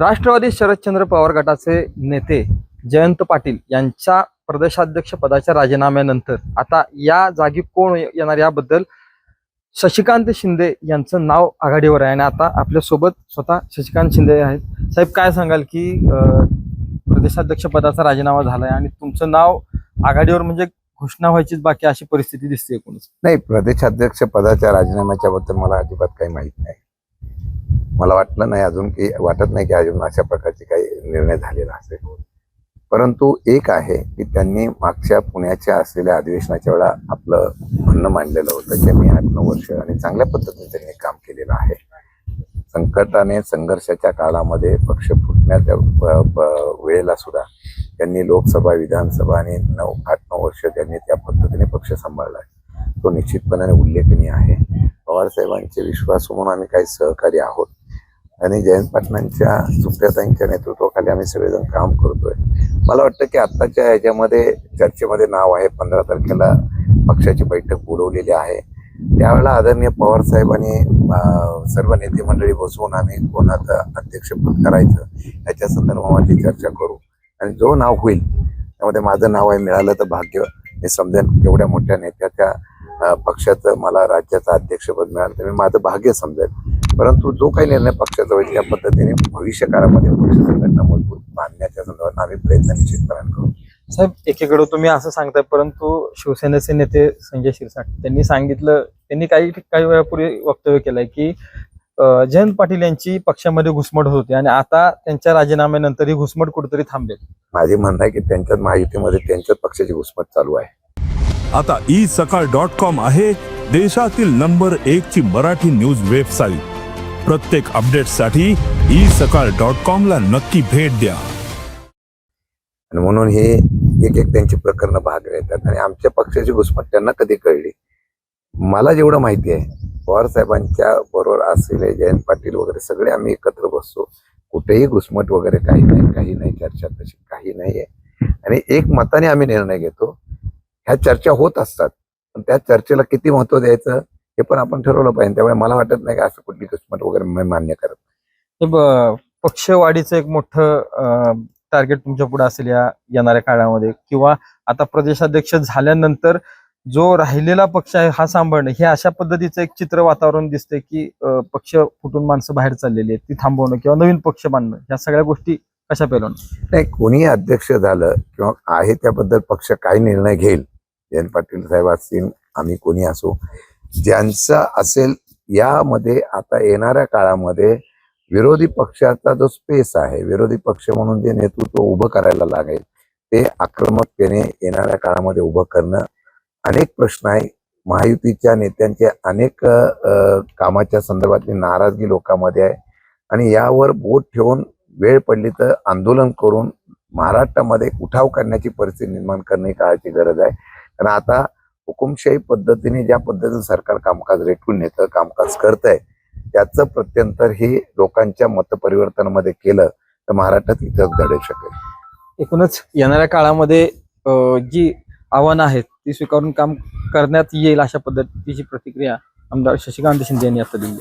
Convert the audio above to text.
राष्ट्रवादी शरदचंद्र पवार गटाचे नेते जयंत पाटील यांच्या प्रदेशाध्यक्ष पदाच्या राजीनाम्यानंतर आता या जागी कोण येणार याबद्दल शशिकांत शिंदे यांचं नाव आघाडीवर आहे. आणि आता आपल्यासोबत स्वतः शशिकांत शिंदे आहेत. साहेब काय सांगाल की प्रदेशाध्यक्ष पदाचा राजीनामा झालाय आणि तुमचं नाव आघाडीवर म्हणजे घोषणा व्हायचीच बाकी अशी परिस्थिती दिसते एकूणच. नाही प्रदेशाध्यक्ष पदाच्या राजीनाम्याच्या बद्दल मला अजिबात काही माहीत नाही. मला वाटलं नाही अजून की वाटत नाही की अजून अशा प्रकारचे काही निर्णय झालेला असेल. परंतु एक आहे की त्यांनी मागच्या पुण्याच्या असलेल्या अधिवेशनाच्या वेळा आपलं म्हणणं मांडलेलं होतं की मी आठ नऊ वर्ष आणि चांगल्या पद्धतीने त्यांनी काम केलेलं आहे. संकटाने संघर्षाच्या काळामध्ये पक्ष फुटण्याच्या वेळेला सुद्धा त्यांनी लोकसभा विधानसभा आणि नऊ आठ नऊ वर्ष त्यांनी त्या पद्धतीने पक्ष सांभाळला तो निश्चितपणाने उल्लेखनीय आहे. पवारसाहेबांचे विश्वास म्हणून आम्ही काही सहकारी आहोत. आणि जयंत पाटलांच्या सुप्रियाताईंच्या नेतृत्वाखाली आम्ही सगळेजण काम करतोय. मला वाटतं की आत्ताच्या ह्याच्यामध्ये चर्चेमध्ये नाव आहे. पंधरा तारखेला पक्षाची बैठक बोलवलेली आहे. त्यावेळेला आदरणीय पवार साहेबांनी सर्व नेते मंडळी बसवून आम्ही कोणाचं अध्यक्षपद करायचं याच्या संदर्भामध्ये चर्चा करू. आणि जो नाव होईल त्यामध्ये माझं नाव आहे मिळालं तर भाग्य. मी समजेन एवढ्या मोठ्या नेत्याच्या पक्षाचं मला राज्याचं अध्यक्षपद मिळालं तर मी माझं भाग्य समजेल परंतु जो काही निर्णय पक्षाचा होईल त्या पद्धतीने भविष्य काळामध्ये पक्ष संघटना मजबूत बांधण्याच्या संदर्भात आम्ही प्रयत्न निश्चितपणे करू. साहेब एकीकडे तुम्ही असं सांगताय परंतु शिवसेनेचे नेते संजय शिरसाट त्यांनी सांगितलं त्यांनी काही काही वेळापूर्वी वक्तव्य केलंय की जयंत पाटील यांची पक्षामध्ये घुसमट होत होती आणि आता त्यांच्या राजीनाम्यानंतर ही घुसमट कुठेतरी थांबेल माझे म्हणणं आहे की त्यांच्याच महायुतीमध्ये त्यांच्याच पक्षाची घुसमट चालू आहे. आता ई सकाळ डॉट कॉम आहे देशातील नंबर एक ची मराठी न्यूज वेबसाईट. प्रत्येक अपडेटसाठी ई सकाळ डॉट कॉम ला नक्की भेट द्या. आणि म्हणून हे एक एक त्यांची प्रकरणं भाग येतात आणि आमच्या पक्षाची घुसमट त्यांना कधी कळली? मला जेवढं माहिती आहे पवार साहेबांच्या बरोबर असलेले जयंत पाटील वगैरे सगळे आम्ही एकत्र बसतो. कुठेही घुसमट वगैरे काही नाही काही नाही चर्चा तशी काही नाही आहे आणि एक मताने आम्ही निर्णय घेतो. ह्या चर्चा होत असतात पण त्या चर्चेला किती महत्त्व द्यायचं? हे पण आपण ठरवलं पाहिजे. त्यामुळे मला वाटत नाही की असं कुठली किस्मत वगैरे मी मान्य करत. हे पक्षवाढीचं एक मोठं टार्गेट तुमच्यापुढे असेल या येणाऱ्या काळामध्ये. किंवा आता प्रदेशाध्यक्ष झाल्यानंतर जो राहिलेला पक्ष आहे हा सांभाळणं. हे अशा पद्धतीचं एक चित्र वातावरण दिसतंय की पक्ष फुटून माणसं बाहेर चाललेली आहेत. ती थांबवणं किंवा नवीन पक्ष बांधणं. या सगळ्या गोष्टी कशा पेलवणं नाही कोणी अध्यक्ष झालं किंवा आहे त्याबद्दल पक्ष काय निर्णय घेईल. जयंत पाटील साहेब असतील आम्ही कोणी असो. ज्यांचा असेल यामध्ये आता येणाऱ्या काळामध्ये विरोधी पक्षाचा जो स्पेस आहे विरोधी पक्ष म्हणून जे नेतृत्व उभं करायला लागेल ते आक्रमकतेने येणाऱ्या काळामध्ये उभं करणं अनेक प्रश्न आहे. महायुतीच्या नेत्यांचे अनेक कामाच्या संदर्भातली नाराजगी लोकांमध्ये आहे. आणि यावर बोट ठेवून वेळ पडली तर आंदोलन करून महाराष्ट्रामध्ये उठाव करण्याची परिस्थिती निर्माण करणे काळाची गरज आहे. कारण आता हुकुमशाही पद्धतीने ज्या पद्धतीने सरकार कामकाज रेटून नेतं कामकाज करतंय त्याचं प्रत्यंतर हे लोकांच्या मतपरिवर्तनामध्ये केलं तर महाराष्ट्रात इथंच घडू शकेल. एकूणच येणाऱ्या काळामध्ये जी आव्हानं आहेत ती स्वीकारून काम करण्यात येईल अशा पद्धतीची प्रतिक्रिया आमदार शशिकांत शिंदे यांनी आता दिली